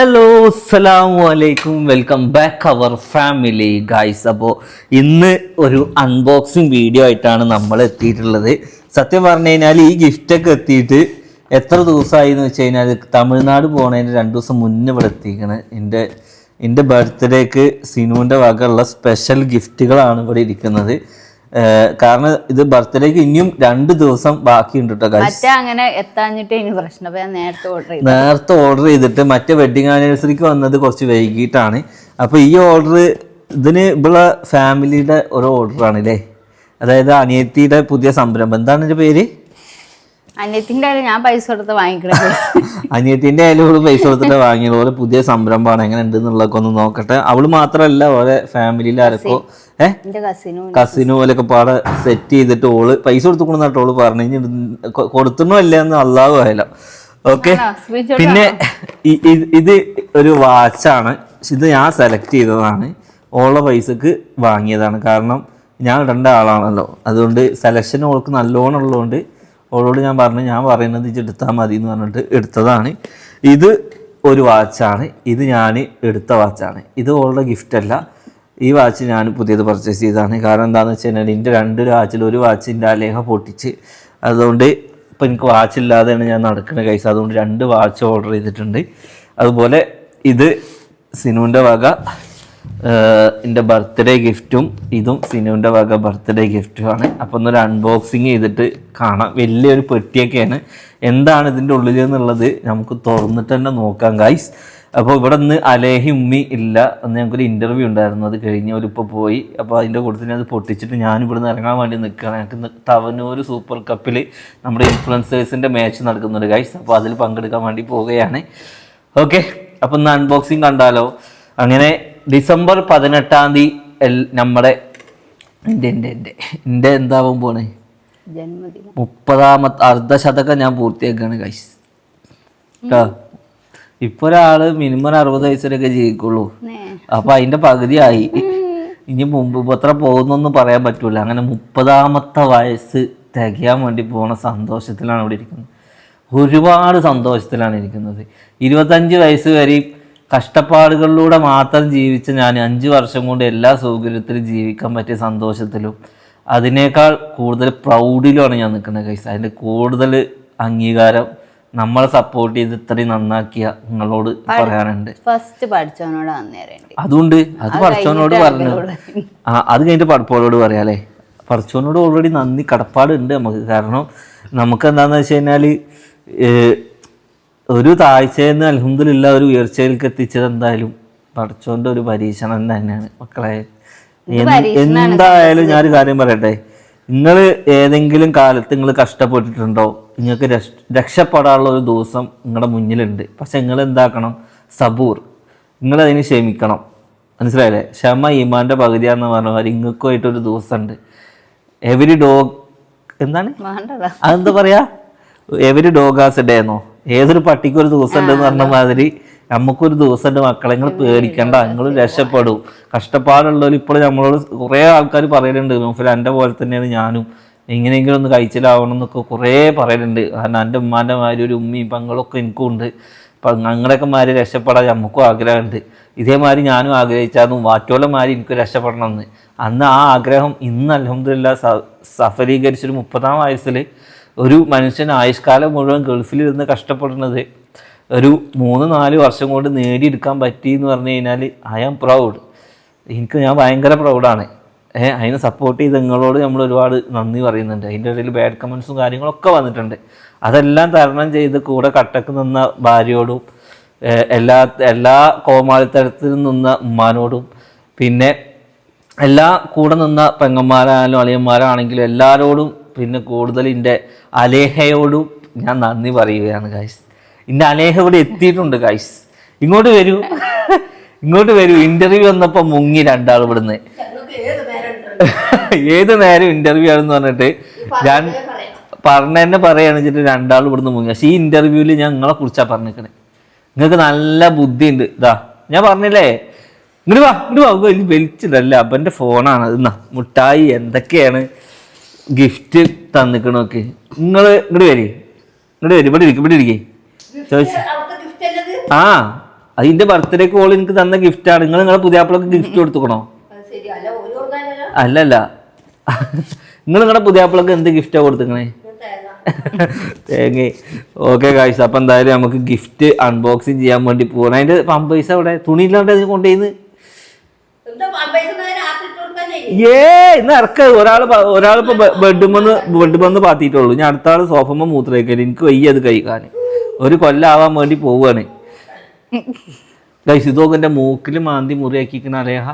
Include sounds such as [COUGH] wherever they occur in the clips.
Hello അസ്സലാമു അലൈക്കും welcome back our family guys അപ്പോൾ ഇന്ന് ഒരു അൺബോക്സിങ് വീഡിയോ ആയിട്ടാണ് നമ്മൾ എത്തിയിട്ടുള്ളത്. സത്യം പറഞ്ഞു കഴിഞ്ഞാൽ ഈ ഗിഫ്റ്റൊക്കെ എത്തിയിട്ട് എത്ര ദിവസമായി എന്ന് വെച്ച് കഴിഞ്ഞാൽ തമിഴ്നാട് പോണതിന് രണ്ട് ദിവസം മുന്നേ ഇവിടെ എത്തിക്കണ്. എന്റെ എന്റെ ബർത്ത്ഡേക്ക് സിനുവിന്റെ വകയുള്ള സ്പെഷ്യൽ ഗിഫ്റ്റുകളാണ് ഇവിടെ ഇരിക്കുന്നത്. കാരണം ഇത് ബർത്ത്ഡേക്ക് ഇനിയും രണ്ട് ദിവസം ബാക്കിയുണ്ട് കേട്ടോ അങ്ങനെ എത്താഞ്ഞിട്ട് ഇനി പ്രശ്നം. ഞാൻ നേരത്തെ ഓർഡർ നേരത്തെ ഓർഡർ ചെയ്തിട്ട് മറ്റേ വെഡിങ് ആനിവേഴ്സറിക്ക് വന്നത് കുറച്ച് വൈകിട്ടാണ്. അപ്പൊ ഈ ഓർഡർ ഇതിന് ഇവിടെ ഫാമിലിയുടെ ഒരു ഓർഡറാണ് അല്ലേ അതായത് അനിയത്തിയുടെ പുതിയ സംരംഭം. എന്താണ് ഇതിന്റെ പേര്? അന്യത്തിന്റെ ആയാലും ഞാൻ പൈസ കൊടുത്ത് വാങ്ങിക്കണം [LAUGHS] അനിയത്തിന്റെ ആയാലും പൈസ കൊടുത്തിട്ട് വാങ്ങിയത് ഓരോ പുതിയ സംരംഭമാണ്. എങ്ങനെ ഉണ്ട് എന്നുള്ളതൊക്കെ ഒന്ന് നോക്കട്ടെ. അവൾ മാത്രല്ല ഓരോ ഫാമിലിയിൽ ആരൊക്കെ? കസിനും പോലൊക്കെ പാടെ സെറ്റ് ചെയ്തിട്ട് ഓൾ പൈസ കൊടുത്തുകൊണ്ടിട്ട് ഓൾ പറഞ്ഞു കൊടുത്തണോ അല്ല എന്ന് അള്ളാഹു ആയാലോ. ഓക്കെ പിന്നെ ഇത് ഒരു വാച്ചാണ് ഇത് ഞാൻ സെലക്ട് ചെയ്തതാണ്. ഓളുടെ പൈസക്ക് വാങ്ങിയതാണ്. കാരണം ഞാൻ ഇടേണ്ട ആളാണല്ലോ. അതുകൊണ്ട് സെലക്ഷൻ ഓൾക്ക് നല്ലോണം ഉള്ളതുകൊണ്ട് ഓളോട് ഞാൻ പറഞ്ഞു ഞാൻ പറയുന്നത് ഇത് എടുത്താൽ മതി എന്ന് പറഞ്ഞിട്ട് എടുത്തതാണ്. ഇത് ഒരു വാച്ചാണ്. ഇത് ഞാൻ എടുത്ത വാച്ചാണ്. ഇത് ഓളുടെ അല്ല. ഈ വാച്ച് ഞാൻ പുതിയത് പർച്ചേസ് ചെയ്തതാണ്. കാരണം എന്താണെന്ന് വെച്ച് കഴിഞ്ഞാൽ എന്റെ രണ്ട് വാച്ചിൽ ഒരു വാച്ചിന്റെ അലേഹ പൊട്ടിച്ച്. അതുകൊണ്ട് ഇപ്പം എനിക്ക് വാച്ച് ഇല്ലാതെയാണ് ഞാൻ നടക്കുന്ന കൈസ് അതുകൊണ്ട് രണ്ട് വാച്ച് ഓർഡർ ചെയ്തിട്ടുണ്ട്. അതുപോലെ ഇത് സിനുവിന്റെ വക എന്റെ ബർത്ത്ഡേ ഗിഫ്റ്റും ഇതും സിനുവിന്റെ വക ബർത്ത്ഡേ ഗിഫ്റ്റുമാണ് അപ്പോൾ ഒന്നൊരു അൺബോക്സിങ് ചെയ്തിട്ട് കാണാം. വലിയൊരു പെട്ടിയൊക്കെയാണ്. എന്താണ് ഇതിന്റെ ഉള്ളിൽ എന്നുള്ളത് നമുക്ക് തുറന്നിട്ട് തന്നെ നോക്കാം ഗൈസ് അപ്പോൾ ഇവിടെ നിന്ന് അലേഹി ഉമ്മി ഇല്ല അന്ന് ഞങ്ങൾക്കൊരു ഇന്റർവ്യൂ ഉണ്ടായിരുന്നു. അത് കഴിഞ്ഞ് അവരിപ്പോൾ പോയി. അപ്പോൾ അതിന്റെ കൂട്ടത്തിൽ അത് പൊട്ടിച്ചിട്ട് ഞാൻ നിന്ന് ഇറങ്ങാൻ വേണ്ടി നിൽക്കുകയാണ് ഞങ്ങൾക്ക് തവനൂർ സൂപ്പർ കപ്പിൽ നമ്മുടെ ഇൻഫ്ലുവൻസേഴ്സിന്റെ മാച്ച് നടക്കുന്നുണ്ട് ഗൈസ് അപ്പോൾ അതിൽ പങ്കെടുക്കാൻ വേണ്ടി പോവുകയാണ്. ഓക്കെ അപ്പോൾ ഇന്ന് അൺബോക്സിങ് കണ്ടാലോ? അങ്ങനെ ഡിസംബർ പതിനെട്ടാം തീയതി നമ്മുടെ എന്റെ എന്റെ എന്റെ എന്റെ എന്താവും പോണേ? ജന്മദിനം. മുപ്പതാമത്തെ അർദ്ധശതകം ഞാൻ പൂർത്തിയാക്കുകയാണ് കൈസ് കേട്ടോ ഇപ്പൊ ഒരാൾ മിനിമം അറുപത് വയസ്സിലൊക്കെ ജീവിക്കുള്ളൂ. അപ്പൊ അതിന്റെ പകുതിയായി. ഇനി മുമ്പ് ഇപ്പൊ എത്ര പോകുന്നൊന്നും പറയാൻ പറ്റൂല. അങ്ങനെ മുപ്പതാമത്തെ വയസ്സ് തികയാൻ വേണ്ടി പോണ സന്തോഷത്തിലാണ് ഇവിടെ ഇരിക്കുന്നത്. ഒരുപാട് സന്തോഷത്തിലാണ് ഇരിക്കുന്നത്. ഇരുപത്തഞ്ച് വയസ്സ് വരെയും കഷ്ടപ്പാടുകളിലൂടെ മാത്രം ജീവിച്ച ഞാൻ അഞ്ച് വർഷം കൊണ്ട് എല്ലാ സൗകര്യത്തിലും ജീവിക്കാൻ പറ്റിയ സന്തോഷത്തിലും അതിനേക്കാൾ കൂടുതൽ പ്രൗഡിലുമാണ് ഞാൻ നിൽക്കുന്നത് കൈസ് അതിന്റെ കൂടുതൽ അംഗീകാരം നമ്മളെ സപ്പോർട്ട് ചെയ്ത് ഇത്രയും നന്നാക്കിയ നിങ്ങളോട് പറയാനുണ്ട്. ഫസ്റ്റ് പഠിച്ചവനോട് അതുകൊണ്ട് അത് പഠിച്ചവനോട് പറഞ്ഞു. ആ അത് കഴിഞ്ഞിട്ട് പഠിപ്പോളോട് പറയാം അല്ലേ? പറച്ചോനോട് ഓൾറെഡി നന്ദി കടപ്പാടുണ്ട് നമുക്ക്. കാരണം നമുക്ക് എന്താണെന്ന് വെച്ച് കഴിഞ്ഞാൽ ഒരു താഴ്ചയെന്ന് അലഹമില്ല ഒരു ഉയർച്ചയിലേക്ക് എത്തിച്ചത് എന്തായാലും പടച്ചോന്റെ ഒരു പരീക്ഷണം തന്നെയാണ്. മക്കളെ എന്തായാലും ഞാനൊരു കാര്യം പറയട്ടെ. നിങ്ങൾ ഏതെങ്കിലും കാലത്ത് നിങ്ങൾ കഷ്ടപ്പെട്ടിട്ടുണ്ടോ? നിങ്ങൾക്ക് രക്ഷപ്പെടാനുള്ള ഒരു ദിവസം നിങ്ങളുടെ മുന്നിലുണ്ട്. പക്ഷെ നിങ്ങൾ എന്താക്കണം? സബൂർ. നിങ്ങൾ അതിന് ക്ഷമിക്കണം. മനസ്സിലായില്ലേ? ക്ഷമ ഈമാന്റെ പകുതിയാന്ന് പറഞ്ഞ മാതിരി ഇങ്ങൾക്കുമായിട്ടൊരു ദിവസമുണ്ട്. എവരി ഡോഗ് എന്താണ്? അതെന്താ പറയാ? എവരി ഡോഗ് ആസ് ഡേ എന്നോ? ഏതൊരു പട്ടിക്കും ഒരു ദിവസം ഉണ്ടെന്ന് പറഞ്ഞ മാതിരി നമുക്കൊരു ദിവസം ഉണ്ട് മക്കളെ നിങ്ങൾ പേടിക്കണ്ട നിങ്ങൾ രക്ഷപ്പെടും. കഷ്ടപ്പാടുള്ളവർ ഇപ്പോൾ നമ്മളോട് കുറേ ആൾക്കാർ പറയലുണ്ട്. നോഫിൽ എന്റെ പോലെ തന്നെയാണ് ഞാനും. എങ്ങനെയെങ്കിലും ഒന്ന് കഴിച്ചിലാവണം എന്നൊക്കെ കുറേ പറയലുണ്ട്. കാരണം എന്റെ ഉമ്മാന്റെ മാതിരി ഒരു ഉമ്മയും പങ്ങളൊക്കെ എനിക്കും ഉണ്ട്. അപ്പം ഞങ്ങളൊക്കെ മാതിരി രക്ഷപ്പെടാൻ നമുക്കും ആഗ്രഹമുണ്ട്. ഇതേമാതിരി ഞാനും ആഗ്രഹിച്ചായിരുന്നു വാറ്റോലമാതിരി എനിക്ക് രക്ഷപ്പെടണം എന്ന് അന്ന് ആ ആഗ്രഹം ഇന്ന് അലഹമില്ല സഫലീകരിച്ചൊരു മുപ്പതാം വയസ്സിൽ ഒരു മനുഷ്യൻ ആയുഷ്കാലം മുഴുവൻ ഗൾഫിലിരുന്ന് കഷ്ടപ്പെടുന്നത് ഒരു മൂന്ന് നാല് വർഷം കൊണ്ട് നേടിയെടുക്കാൻ പറ്റി എന്ന് പറഞ്ഞു കഴിഞ്ഞാൽ ഐ ആം പ്രൗഡ് എനിക്ക് ഞാൻ ഭയങ്കര പ്രൗഡാണ് ഏഹ് അതിനെ സപ്പോർട്ട് ചെയ്ത് നിങ്ങളോട് നമ്മൾ ഒരുപാട് നന്ദി പറയുന്നുണ്ട്. അതിന്റെ ഇടയിൽ ബാഡ് കമൻസും കാര്യങ്ങളൊക്കെ വന്നിട്ടുണ്ട്. അതെല്ലാം തരണം ചെയ്ത് കൂടെ കട്ടക്ക് നിന്ന ഭാര്യയോടും എല്ലാ എല്ലാ കോമാളിത്തരത്തിൽ നിന്ന ഉമ്മാനോടും പിന്നെ എല്ലാ കൂടെ നിന്ന പെങ്ങന്മാരായാലും അളിയന്മാരാണെങ്കിലും എല്ലാവരോടും പിന്നെ കൂടുതൽ എന്റെ അലേഹയോടും ഞാൻ നന്ദി പറയുകയാണ് കായ്സ് എന്റെ അലേഹ ഇവിടെ എത്തിയിട്ടുണ്ട് കായ്സ് ഇങ്ങോട്ട് വരൂ. ഇങ്ങോട്ട് വരൂ. ഇന്റർവ്യൂ വന്നപ്പോൾ മുങ്ങി രണ്ടാൾ ഇവിടുന്ന്. ഏത് നേരം ഇന്റർവ്യൂ ആണെന്ന് പറഞ്ഞിട്ട് ഞാൻ പറഞ്ഞ തന്നെ പറയുകയാണ് വെച്ചിട്ട് രണ്ടാൾ ഇവിടുന്ന് മുങ്ങി. പക്ഷേ ഈ ഇന്റർവ്യൂവിൽ ഞാൻ നിങ്ങളെ കുറിച്ചാണ് പറഞ്ഞിരിക്കണേ. നിങ്ങൾക്ക് നല്ല ബുദ്ധിയുണ്ട്. ഇതാ ഞാൻ പറഞ്ഞില്ലേ? ഇങ്ങോട്ട് വാ ഇങ്ങോട്ട് വാ. വലി വലിച്ചിട്ടല്ല അപ്പന്റെ ഫോണാണ് ഇന്നാ മുട്ടായി എന്തൊക്കെയാണ്? ഗിഫ്റ്റ് തന്നിക്കണോക്ക് നിങ്ങൾ ഇങ്ങോട്ട് വരി. ഇങ്ങോട്ട് വരി. ഇവിടെ ഇരിക്കും ഇവിടെ ഇരിക്കേ. ചോദിച്ചു. ആ അതിന്റെ ബർത്ത്ഡേക്ക് ഓൾ എനിക്ക് തന്ന ഗിഫ്റ്റാണ് നിങ്ങൾ നിങ്ങളെ പുതിയാപ്പിളക്ക് ഗിഫ്റ്റ് കൊടുത്തുക്കണോ? അല്ലല്ല. നിങ്ങൾ നിങ്ങളുടെ പുതിയാപ്പിളക്ക് എന്ത് ഗിഫ്റ്റാ കൊടുത്തുക്കണേ? തേങ്ങ. ഓക്കെ കാഴ്ച അപ്പൊ എന്തായാലും നമുക്ക് ഗിഫ്റ്റ് അൺബോക്സിങ് ചെയ്യാൻ വേണ്ടി പോകണം അതിന്റെ പമ്പൈസ അവിടെ തുണിയില്ലാണ്ട് അതിന് കൊണ്ടുപോയിന്ന് എന്താ പമ്പേഴ്സ് രാത്രി ഇട്ട് കൊടുക്കാനേ ഏ ഇന്ന് ഇറക്ക. ഒരാൾ ഒരാളിപ്പോ ബെഡ് ബെഡുമെന്ന് പാത്തിയിട്ടുള്ളൂ. ഞാൻ അടുത്ത ആൾ സോഫമ്മ മൂത്രയ്ക്കൽ എനിക്ക് വയ്യ അത് കഴിക്കാൻ ഒരു കൊല്ലാവാൻ വേണ്ടി പോവാണ്. ഗൈസ് ഇതൊക്കെ എന്റെ മൂക്കിൽ മാന്തി മുറിയാക്കിക്കണ അലേഹ.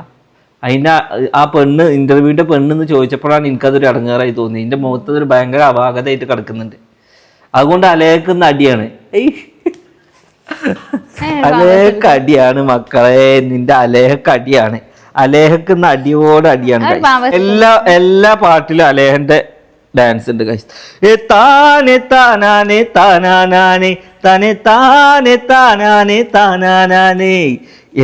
അതിന്റെ ആ- പെണ്ണ് ഇന്റർവ്യൂവിന്റെ പെണ്ണെന്ന് ചോദിച്ചപ്പോഴാണ് എനിക്കതൊരു ഇടങ്ങേറായി തോന്നി എന്റെ മുഖത്ത് ഒരു ഭയങ്കര അപാകതയായിട്ട് കിടക്കുന്നുണ്ട്. അതുകൊണ്ട് അലേക്കുന്ന അടിയാണ്. ഏയ്. അടിയാണ് മക്കളെ. നിന്റെ അലേഹക്ക് അലേഹക്കുന്ന അടിയോട് അടിയാണ്. എല്ലാ എല്ലാ പാട്ടിലും അലേഹന്റെ ഡാൻസ് ഉണ്ട് ഗൈസ് ഏ താനെ താനാനെ താനാനാനെ തനെ താനെ താനാനെ താനാനാനെ.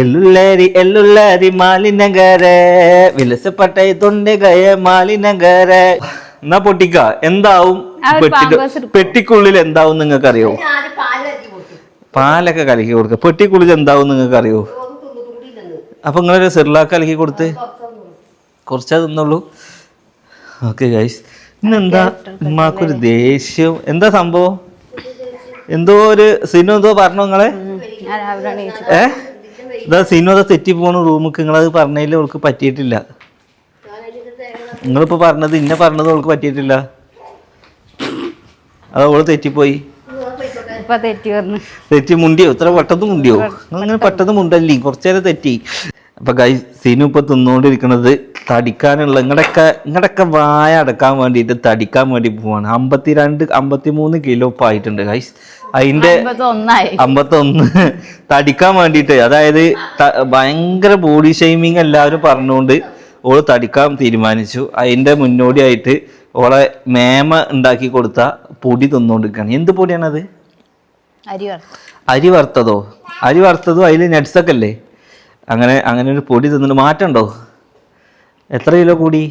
എല്ലുള്ളരി എല്ലുള്ളരി മാലിനഗര വിലസപ്പെട്ട തൊണ്ടകയ മാലിനഗര എന്നാ പൊട്ടിക്ക എന്താവും. പെട്ടിക്കുള്ളിൽ എന്താവും നിങ്ങൾക്ക് അറിയോ പാലൊക്കെ കലക്കി കൊടുക്കുക പെട്ടിക്കുള്ളിൽ എന്താവും നിങ്ങൾക്ക് അറിയോ ഒന്നും തിന്നു കൂടിയില്ലെന്ന് അപ്പൊ നിങ്ങളൊരു സിർലാക്ക് അലക്കി കൊടുത്ത് കുറച്ചാ തിന്നുള്ളൂ. ഓക്കെ ഗൈസ് ഇന്നെന്താ ഉമ്മാക്കൊരു ദേഷ്യം? എന്താ സംഭവം? എന്തോ ഒരു സിനു എന്തോ പറഞ്ഞു നിങ്ങളെ? ഏ? ഇതാ സിനു അതാ തെറ്റി പോണ റൂമിക്ക് നിങ്ങളത് പറഞ്ഞതിൽ അവൾക്ക് പറ്റിയിട്ടില്ല. നിങ്ങളിപ്പോ പറഞ്ഞത് ഇന്നെ പറഞ്ഞത് അവൾക്ക് പറ്റിയിട്ടില്ല. അത് അവൾ തെറ്റിപ്പോയി. ഇപ്പൊ തെറ്റി വന്ന്. തെറ്റി മുണ്ടിയോ? ഇത്ര പെട്ടെന്ന് മുണ്ടിയോ? അങ്ങനെ പെട്ടെന്ന് മുണ്ടല്ലേ? കുറച്ചേരം തെറ്റി. അപ്പൊ ഗൈ സീനു ഇപ്പൊ തിന്നുകൊണ്ടിരിക്കുന്നത് തടിക്കാനുള്ള ഇങ്ങടൊക്കെ ഇങ്ങടൊക്കെ വായ അടക്കാൻ വേണ്ടിയിട്ട് തടിക്കാൻ വേണ്ടി പോവാണ്. അമ്പത്തിരണ്ട് അമ്പത്തിമൂന്ന് കിലോ ഇപ്പൊ ആയിട്ടുണ്ട് ഗൈസ് അതിന്റെ അമ്പത്തൊന്ന് [LAUGHS] തടിക്കാൻ വേണ്ടിയിട്ട്. അതായത് ഭയങ്കര ബോഡി ഷെയ്മിങ് എല്ലാവരും പറഞ്ഞുകൊണ്ട് ഓൾ തടിക്കാൻ തീരുമാനിച്ചു. അതിന്റെ മുന്നോടിയായിട്ട് ഓളെ മേമ ഉണ്ടാക്കി കൊടുത്ത പൊടി തിന്നുകൊണ്ടിരിക്കുകയാണ് എന്ത് പൊടിയാണത്? അരി വറുത്തതോ. അരി വറുത്തതോ? അതിൽ നട്സൊക്കെ അല്ലേ അങ്ങനെ അങ്ങനെ ഒരു പൊടി തിന്നിട്ട് മാറ്റമുണ്ടോ എത്ര കിലോ കൂടി?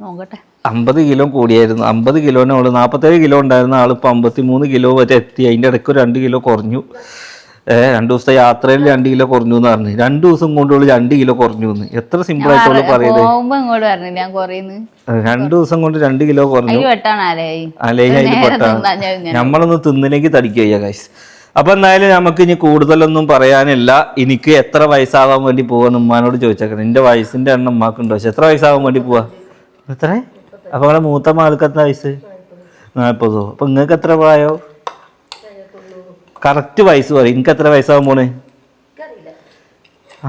നോക്കട്ടെ. അമ്പത് കിലോ കൂടിയായിരുന്നു. അമ്പത് കിലോനെ ഉള്ളു. നാൽപ്പത്തേഴ് കിലോ ഉണ്ടായിരുന്ന ആളിപ്പോൾ അമ്പത്തി മൂന്ന് കിലോ വരെ എത്തി. അതിന്റെ ഇടയ്ക്ക് രണ്ട് കിലോ കുറഞ്ഞു. ഏഹ് രണ്ട് ദിവസത്തെ യാത്രയിൽ രണ്ട് കിലോ കുറഞ്ഞു എന്ന് പറഞ്ഞു. രണ്ട് ദിവസം കൊണ്ടുള്ള രണ്ട് കിലോ കുറഞ്ഞു എന്ന്. എത്ര സിമ്പിൾ ആയിട്ടുള്ള പറയുന്നത് പോകുമ്പോ ഇങ്ങോട്ട് പറഞ്ഞു ഞാൻ കുറയുന്നു രണ്ട് ദിവസം കൊണ്ട് രണ്ട് കിലോ കുറഞ്ഞു. അലേഹി അതിൽ പെട്ടാണ്. തിന്നാൻ ഞാൻ ഇങ്ങനെ. നമ്മളൊന്ന് തിന്നിലേക്ക് തടിക്കുക ഗൈസ് അപ്പൊ എന്തായാലും നമുക്ക് ഇനി കൂടുതലൊന്നും പറയാനില്ല. എനിക്ക് എത്ര വയസ്സാവാൻ വേണ്ടി പോവാന്ന് ഉമ്മാനോട് ചോദിച്ചേക്കണം. എന്റെ വയസ്സിന്റെ എണ്ണം ഉമ്മാക്കുണ്ടോ. പക്ഷെ എത്ര വയസ്സാവാൻ വേണ്ടി പോവാ? എത്ര? അപ്പൊ നമ്മളെ മൂത്ത മാൾക്ക് എത്ര വയസ്സ്? നാൽപ്പതോ. അപ്പൊ നിങ്ങൾക്ക് എത്ര പ്രായോ? കറക്റ്റ് വയസ്സ് പറയും. എനിക്ക് എത്ര വയസ്സാവും പോണ്?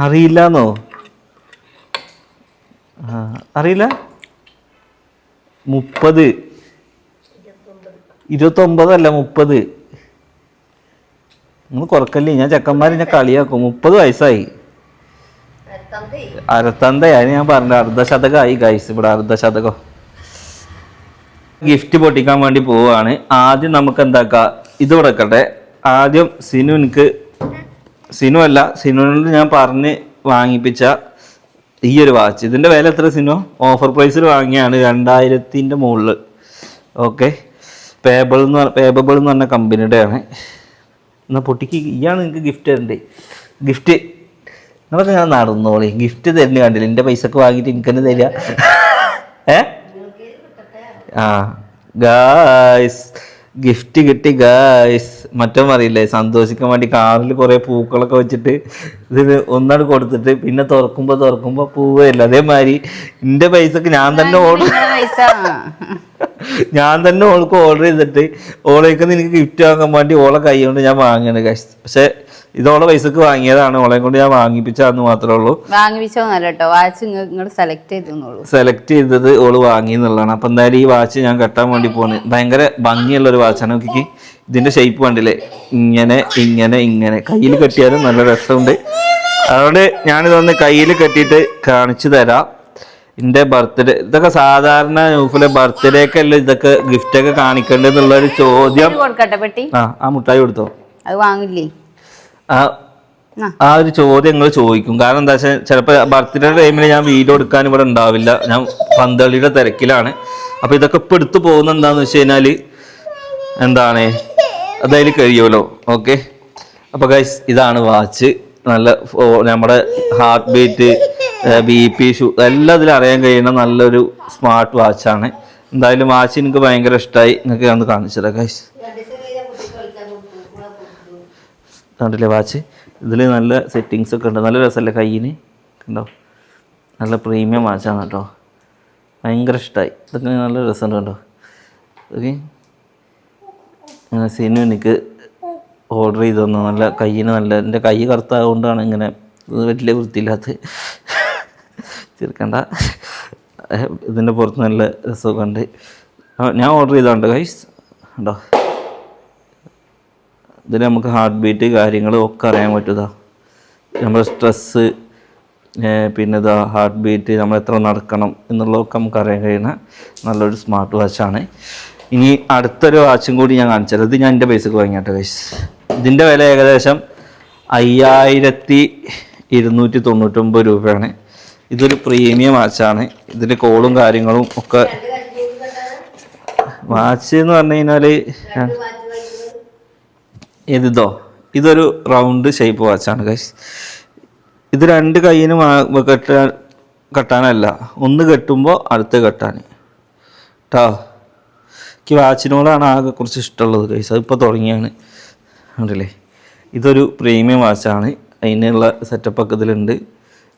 അറിയില്ലെന്നോ? ആ അറിയില്ല? മുപ്പത്. ഇരുപത്തൊമ്പതല്ല മുപ്പത്. നിങ്ങൾ കുറക്കല്ലേ? ഞാൻ ചെക്കന്മാർ ഞാൻ കളിയാക്കും. മുപ്പത് വയസ്സായി. തന്തേ അരത്തന്തയാണ് ഞാൻ പറഞ്ഞ അർദ്ധശതകമായി ഗൈസ് ഇവിടെ അർദ്ധശതകം ഗിഫ്റ്റ് പൊട്ടിക്കാൻ വേണ്ടി പോവുകയാണ് ആദ്യം നമുക്ക് എന്താക്കാം? ഇത് കൊടുക്കട്ടെ ആദ്യം സിനു എനിക്ക് സിനു അല്ല സിനുവിനോട് ഞാൻ പറഞ്ഞ് വാങ്ങിപ്പിച്ച ഈ ഒരു വാച്ച്. ഇതിന്റെ വില എത്ര സിനു? ഓഫർ പ്രൈസിൽ വാങ്ങിയാണ് രണ്ടായിരത്തിന്റെ മുകളിൽ. ഓക്കെ. പേബിൾ എന്ന് പേബിൾ എന്ന് പറഞ്ഞ കമ്പനിയുടെ ആണ് എന്നാൽ പൊട്ടിക്ക് ഇയാണ് നിങ്ങൾക്ക് ഗിഫ്റ്റ് തരണ്ടേ? ഗിഫ്റ്റ് നിങ്ങളൊക്കെ ഞാൻ നടന്നോളി. ഗിഫ്റ്റ് തരുന്ന കണ്ടില്ല? എന്റെ പൈസക്ക് വാങ്ങിയിട്ട് എനിക്ക് തന്നെ തരിക. ഏ? ആ. ഗായ്സ് ഗിഫ്റ്റ് കിട്ടി ഗായ്സ് മറ്റോ അറിയില്ലേ. സന്തോഷിക്കാൻ വേണ്ടി കാറിൽ കുറേ പൂക്കളൊക്കെ വെച്ചിട്ട് ഇതിന് ഒന്നാണ് കൊടുത്തിട്ട് പിന്നെ തുറക്കുമ്പോ തുറക്കുമ്പോ പൂവല്ല അതേമാതിരി എന്റെ പൈസക്ക് ഞാൻ തന്നെ ഓർഡർ [LAUGHS] ഞാൻ തന്നെ ഓൾക്ക് ഓർഡർ ചെയ്തിട്ട് ഓളേക്ക് എനിക്ക് ഗിഫ്റ്റ് വാങ്ങാൻ വേണ്ടി ഓളെ കൈ കൊണ്ട് ഞാൻ വാങ്ങിയാണ് ഗൈസ് പക്ഷെ ഇത് ഓളെ പൈസക്ക് വാങ്ങിയതാണ്. ഓളെ കൊണ്ട് ഞാൻ വാങ്ങിപ്പിച്ചാന്ന് മാത്രമേ ഉള്ളൂ. വാങ്ങിപ്പിച്ചോന്നല്ല കേട്ടോ വാച്ച് നിങ്ങൾ സെലക്ട് ചെയ്തു സെലക്ട് ചെയ്തത് ഓൾ വാങ്ങി എന്നുള്ളതാണ്. അപ്പൊ എന്തായാലും ഈ വാച്ച് ഞാൻ കെട്ടാൻ വേണ്ടി പോണ് ഭയങ്കര ഭംഗിയുള്ള ഒരു വാച്ചാണ് നോക്കിക്ക്. ഇതിന്റെ ഷേപ്പ് കണ്ടില്ലേ? ഇങ്ങനെ ഇങ്ങനെ ഇങ്ങനെ. കയ്യിൽ കെട്ടിയാലും നല്ല രസമുണ്ട്. അതുകൊണ്ട് ഞാനിതൊന്ന് കയ്യിൽ കെട്ടിയിട്ട് കാണിച്ചു തരാം. എന്റെ ബർത്ത്ഡേ ഇതൊക്കെ സാധാരണ നൂഫിലെ ബർത്ത്ഡേക്കല്ലേ ഇതൊക്കെ ഗിഫ്റ്റ് ഒക്കെ കാണിക്കേണ്ടതെന്നുള്ള ഒരു ചോദ്യം. ആ ആ മുട്ടായി കൊടുത്തോ? അത് വാങ്ങില്ലേ? ആ ഒരു ചോദ്യം നിങ്ങൾ ചോദിക്കും. കാരണം എന്താ വെച്ചാൽ ചിലപ്പോൾ ബർത്ത്ഡേ ടൈമിൽ ഞാൻ വീഡിയോ എടുക്കാൻ ഇവിടെ ഉണ്ടാവില്ല. ഞാൻ പന്തളിയുടെ തിരക്കിലാണ്. അപ്പൊ ഇതൊക്കെ ഇപ്പൊ എടുത്തു പോകുന്ന എന്താന്ന് വെച്ച് കഴിഞ്ഞാൽ എന്താണ്? അതായത് കഴിയുമല്ലോ. ഓക്കെ അപ്പോൾ ഗൈസ് ഇതാണ് വാച്ച് നല്ല നമ്മുടെ ഹാർട്ട് ബീറ്റ് ബി പി ഷൂ എല്ലാം ഇതിൽ അറിയാൻ കഴിയുന്ന നല്ലൊരു സ്മാർട്ട് വാച്ചാണ് എന്തായാലും വാച്ച് എനിക്ക് ഭയങ്കര ഇഷ്ടമായി നിങ്ങൾക്ക് ഞാൻ ഒന്ന് കാണിച്ചു തരാം ഗൈസ് കണ്ടില്ലേ വാച്ച്? ഇതിൽ നല്ല സെറ്റിങ്സ് ഒക്കെ ഉണ്ട്. നല്ല രസമല്ലേ കയ്യിന് കണ്ടോ? നല്ല പ്രീമിയം വാച്ചാണ് കേട്ടോ. ഭയങ്കര ഇഷ്ടമായി ഇതൊക്കെ നല്ല രസമുണ്ട് കേട്ടോ. ഓക്കെ. സീനും എനിക്ക് ഓർഡർ ചെയ്ത് തന്നു. നല്ല കയ്യിന് നല്ല എന്റെ കൈ കറുത്തായതുകൊണ്ടാണ് ഇങ്ങനെ വലിയ വൃത്തിയില്ലാത്ത. ചെറുക്കണ്ട. ഇതിന്റെ പുറത്ത് നല്ല രസമൊക്കെ ഉണ്ട്. ഞാൻ ഓർഡർ ചെയ്തോണ്ട് കൈസ് ഉണ്ടോ ഇതിൽ നമുക്ക് ഹാർട്ട് ബീറ്റ് കാര്യങ്ങൾ ഒക്കെ അറിയാൻ പറ്റുതാ നമ്മുടെ സ്ട്രെസ്സ് പിന്നെ ഇതാ ഹാർട്ട് ബീറ്റ് നമ്മൾ എത്ര നടക്കണം എന്നുള്ളതൊക്കെ നമുക്ക് അറിയാൻ കഴിയുന്ന നല്ലൊരു സ്മാർട്ട് വാച്ചാണ് ഇനി അടുത്തൊരു വാച്ചും കൂടി ഞാൻ കാണിച്ചത് ഇത് ഞാൻ എന്റെ പൈസക്ക് വാങ്ങിയാട്ടെ കൈസ് ഇതിന്റെ വില ഏകദേശം അയ്യായിരത്തി ഇരുന്നൂറ്റി തൊണ്ണൂറ്റൊമ്പത് രൂപയാണ്. ഇതൊരു പ്രീമിയം വാച്ചാണ് ഇതിന്റെ കോളും കാര്യങ്ങളും ഒക്കെ വാച്ച് എന്ന് പറഞ്ഞു കഴിഞ്ഞാൽ ഇതിതോ ഇതൊരു റൗണ്ട് ഷേപ്പ് വാച്ചാണ് ഗൈസ് ഇത് രണ്ട് കൈയിന് മാ- കെട്ടാൻ കെട്ടാനല്ല. ഒന്ന് കെട്ടുമ്പോൾ അടുത്ത് കെട്ടാൻ കേട്ടോ എനിക്ക് വാച്ചിനോടാണ് ആകെ കുറച്ച് ഇഷ്ടമുള്ളത് ഗൈസ് അതിപ്പോൾ തുടങ്ങിയാണ്. ഉണ്ടല്ലേ ഇതൊരു പ്രീമിയം വാച്ചാണ് അതിനുള്ള സെറ്റപ്പൊക്കെ ഇതിലുണ്ട്.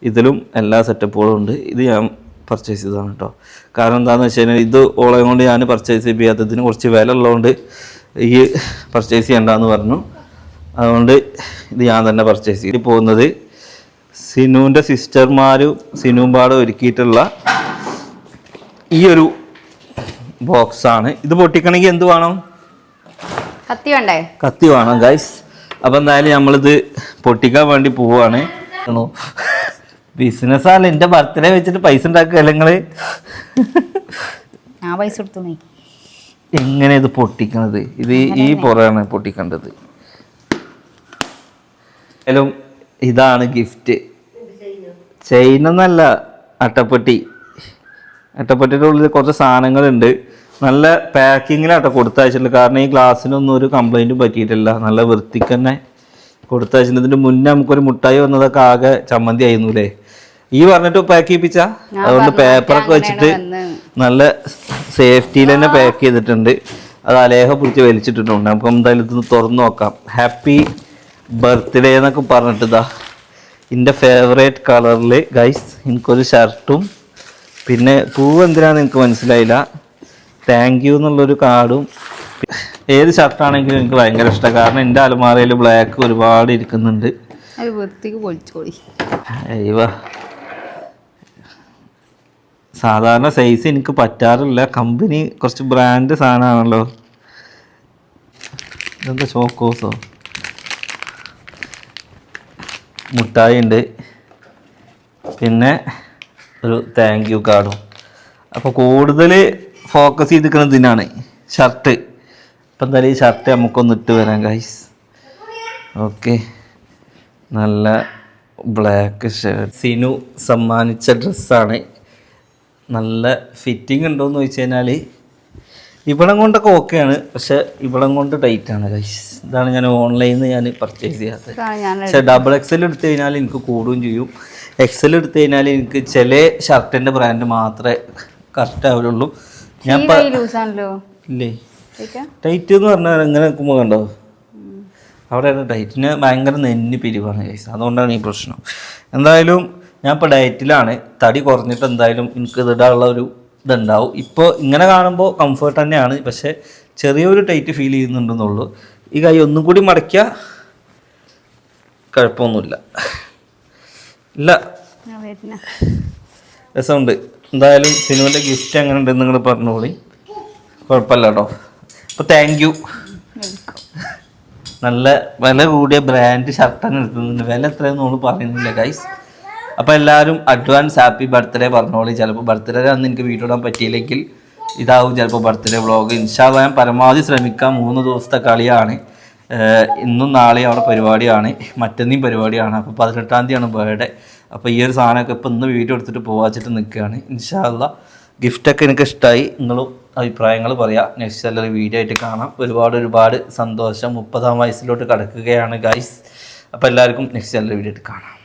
ഇതിലും എല്ലാ സെറ്റപ്പുകളും ഉണ്ട്. ഇത് ഞാൻ പർച്ചേസ് ചെയ്തതാണ് കേട്ടോ കാരണം എന്താണെന്ന് വെച്ച് കഴിഞ്ഞാൽ ഇത് ഓളെ കൊണ്ട് ഞാൻ പർച്ചേസ് ചെയ്യാത്തതിന് കുറച്ച് വില ഉള്ളതുകൊണ്ട് ഈ പർച്ചേസ് ചെയ്യണ്ടെന്ന് പറഞ്ഞു. അതുകൊണ്ട് ഇത് ഞാൻ തന്നെ പർച്ചേസ് ചെയ്ത്. പോകുന്നത് സിനുവിന്റെ സിസ്റ്റർമാരും സിനുവും പാടെ ഒരുക്കിയിട്ടുള്ള ഈ ഒരു ബോക്സാണ് ഇത് പൊട്ടിക്കണമെങ്കിൽ എന്ത് വേണം? കത്തി വേണ്ടേ? കത്തി വേണം ഗൈസ് അപ്പം എന്തായാലും നമ്മളിത് പൊട്ടിക്കാൻ വേണ്ടി പോവാണ്. ബിസിനസ്സാണ് എന്റെ ബർത്ത്ഡേ വെച്ചിട്ട് പൈസ ഉണ്ടാക്കുക അല്ലെങ്കിൽ ഞാൻ പൈസ കൊടുത്തു നീ. എങ്ങനെ ഇത് പൊട്ടിക്കണത്? ഇത് ഈ പുറമാണ് പൊട്ടിക്കേണ്ടത്. ഹലോ ഇതാണ് ഗിഫ്റ്റ് ചെയിൻ എന്നല്ല അട്ടപ്പെട്ടി. അട്ടപ്പെട്ടിയുടെ ഉള്ളിൽ കുറച്ച് സാധനങ്ങളുണ്ട്. നല്ല പാക്കിങ്ങിലാട്ടോ കൊടുത്തയച്ചിട്ടുണ്ട് കാരണം ഈ ഗ്ലാസ്സിനൊന്നും ഒരു കംപ്ലൈന്റും പറ്റിയിട്ടില്ല. നല്ല വൃത്തിക്ക് തന്നെ കൊടുത്തയച്ചിട്ടുണ്ട്. ഇതിന്റെ മുന്നേ നമുക്കൊരു മുട്ടായി വന്നതൊക്കെ ആകെ ചമ്മന്തി ആയിരുന്നു അല്ലേ? ഈ പറഞ്ഞിട്ട് പാക്ക് ചെയ്യിപ്പിച്ച? അതുകൊണ്ട് പേപ്പറൊക്കെ വെച്ചിട്ട് നല്ല സേഫ്റ്റിയിൽ തന്നെ പാക്ക് ചെയ്തിട്ടുണ്ട്. അത് അലേഹ പിടിച്ച് വലിച്ചിട്ടിട്ടുണ്ട്. നമുക്ക് എന്തായാലും ഇത് തുറന്നു നോക്കാം. ഹാപ്പി ബർത്ത്ഡേ എന്നൊക്കെ പറഞ്ഞിട്ട് ഇതാ എന്റെ ഫേവറേറ്റ് കളറിൽ ഗൈസ് എനിക്കൊരു ഷർട്ടും പിന്നെ പൂവ് എന്തിനാന്ന് എനിക്ക് മനസ്സിലായില്ല. താങ്ക് യു എന്നുള്ളൊരു കാർഡും ഏത് ഷർട്ടാണെങ്കിലും എനിക്ക് ഭയങ്കര ഇഷ്ടമാണ് കാരണം എന്റെ അലമാറയിൽ ബ്ലാക്ക് ഒരുപാട് ഇരിക്കുന്നുണ്ട്. അത് വൃത്തിക്ക് പൊളിച്ചോളി. അയ്യവ സാധാരണ സൈസ് എനിക്ക് പറ്റാറില്ല. കമ്പനി കുറച്ച് ബ്രാൻഡ് സാധനമാണല്ലോ. ഇതെന്താ ഷോക്കോസോ മുട്ടായി ഉണ്ട് പിന്നെ ഒരു താങ്ക് യു കാർഡും അപ്പോൾ കൂടുതൽ ഫോക്കസ് ചെയ്തിരിക്കുന്നത് ഇതിനാണ്. ഷർട്ട് അപ്പം എന്തായാലും ഈ ഷർട്ട് നമുക്കൊന്ന് ഇട്ട് വരാം ഗൈസ് ഓക്കെ നല്ല ബ്ലാക്ക് ഷർട്ട് സിനു സമ്മാനിച്ച ഡ്രസ്സാണ് നല്ല ഫിറ്റിംഗ് ഉണ്ടോ എന്ന് ചോദിച്ചു കഴിഞ്ഞാൽ ഇവിടം കൊണ്ടൊക്കെ ഓക്കെയാണ് പക്ഷെ ഇവിടം കൊണ്ട് ടൈറ്റ് ആണ് ഗൈസ് ഇതാണ് ഞാൻ ഓൺലൈനിൽ നിന്ന് ഞാൻ പർച്ചേസ് ചെയ്യാത്തത്. പക്ഷെ ഡബിൾ എക്സൽ എടുത്തു കഴിഞ്ഞാൽ എനിക്ക് കൂടുകയും ചെയ്യും. എക്സൽ എടുത്തു കഴിഞ്ഞാൽ എനിക്ക് ചില ഷർട്ടിന്റെ ബ്രാൻഡ് മാത്രമേ കറക്റ്റ് ആവുള്ളൂ ഞാൻ ഇല്ലേ? ടൈറ്റ് എന്ന് പറഞ്ഞാൽ എങ്ങനെ നിൽക്കുമ്പോൾ കണ്ടോ? അവിടെയാണ് ടൈറ്റിന് ഭയങ്കര നെന്നി പിരിവാണ് ഗൈസ് അതുകൊണ്ടാണ് ഈ പ്രശ്നം. എന്തായാലും ഞാൻ ഇപ്പോൾ ഡയറ്റിലാണ് തടി കുറഞ്ഞിട്ട് എന്തായാലും എനിക്ക് ഇതിടാനുള്ള ഒരു ഇതുണ്ടാവും. ഇപ്പോൾ ഇങ്ങനെ കാണുമ്പോൾ കംഫർട്ട് തന്നെയാണ്. പക്ഷേ ചെറിയൊരു ടൈറ്റ് ഫീൽ ചെയ്യുന്നുണ്ടെന്നുള്ളൂ. ഈ കൈ ഒന്നും കൂടി മടക്കിയാൽ കുഴപ്പമൊന്നുമില്ല. ഇല്ല. രസമുണ്ട്. എന്തായാലും സിനിമന്റെ ഗിഫ്റ്റ് എങ്ങനെ ഉണ്ടെന്ന് നിങ്ങൾ പറഞ്ഞോളി. കുഴപ്പമില്ല കേട്ടോ അപ്പോൾ താങ്ക് യു നല്ല വില കൂടിയ ബ്രാൻഡ് ഷർട്ടാണ് എടുക്കുന്നുണ്ട് വില എത്രയെന്ന് നമ്മൾ പറയുന്നില്ല ഗൈസ് അപ്പോൾ എല്ലാവരും അഡ്വാൻസ് ഹാപ്പി ബർത്ത്ഡേ പറഞ്ഞോളി. ചിലപ്പോൾ ബർത്ത്ഡേ അന്ന് എനിക്ക് വീഡിയോ ഇടാൻ പറ്റിയില്ലെങ്കിൽ ഇതാവും ചിലപ്പോൾ ബർത്ത്ഡേ വ്ളോഗ് ഇൻഷാല്ല ഞാൻ പരമാവധി ശ്രമിക്കാം. മൂന്ന് ദിവസത്തെ കളിയാണ്. ഇന്നും നാളെയും അവിടെ പരിപാടിയാണ്. മറ്റന്നീം പരിപാടിയാണ്. അപ്പോൾ പതിനെട്ടാം തീയതിയാണ് ബർത്ത്ഡേ അപ്പോൾ ഈ ഒരു സാധനമൊക്കെ ഇപ്പോൾ ഇന്ന് വീഡിയോ എടുത്തിട്ട് പോവാച്ചിട്ട് നിൽക്കുകയാണ്. ഇൻഷാല്ല ഗിഫ്റ്റൊക്കെ എനിക്ക് ഇഷ്ടമായി നിങ്ങളും അഭിപ്രായങ്ങൾ പറയാം. നെക്സ്റ്റ് നല്ലൊരു വീഡിയോ ആയിട്ട് കാണാം. ഒരുപാട് ഒരുപാട് സന്തോഷം. മുപ്പതാം വയസ്സിലോട്ട് കടക്കുകയാണ് ഗൈസ് അപ്പോൾ എല്ലാവർക്കും നെക്സ്റ്റ് നല്ലൊരു വീഡിയോ ആയിട്ട് കാണാം.